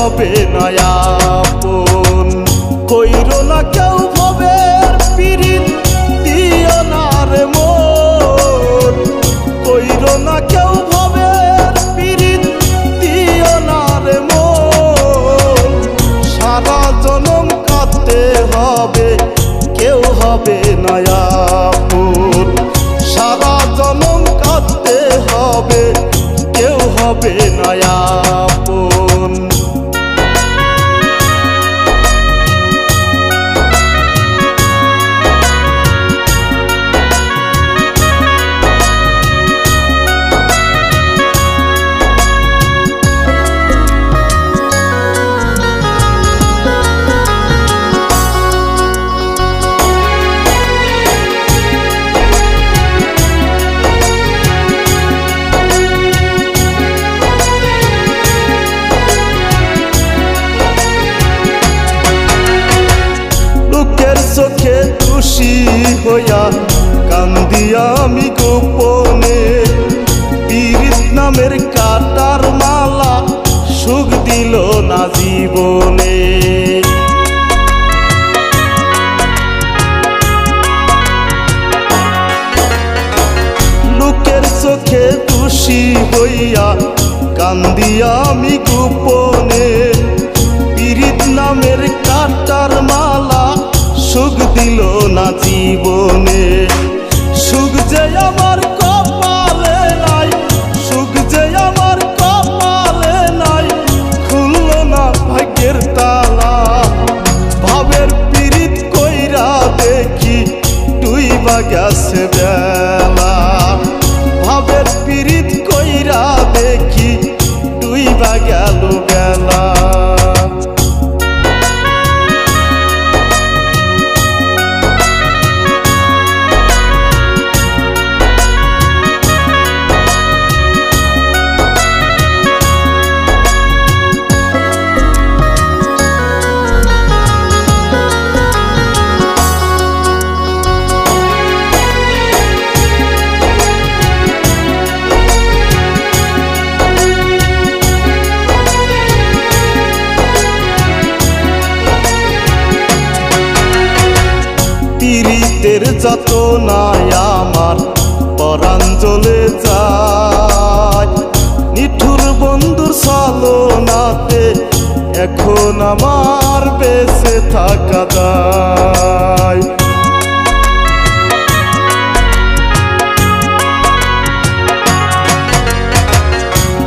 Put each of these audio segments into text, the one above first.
হবে নয়াপন কইরো না কেউ ভবের পিরিত দিও না রে মন। কইরো না কেউ ভবের পিরিত দিও না রে মন। সারা জনম কাটতে হবে, কেউ হবে নয়াপন সারা জনম কাটতে হবে, কেউ হবে নয়াপন হইয়া কান্দি আমি গোপনে। পীরিত নামের কাটার মালা সুখ দিল না জীবনে। লোকের চোখে খুশি হইয়া কান্দি আমি গোপনে। পীরিত নামের কাটার দিল না জীবনে। নাই আমার পরাণ জ্বলে যায়। নিঠুর বন্ধুর সালনাতে এখন আমার বেঁচে থাকা যায়।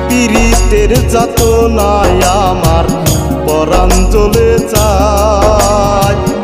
পীড়িতের যত নাই আমার পরাণ জ্বলে যায়।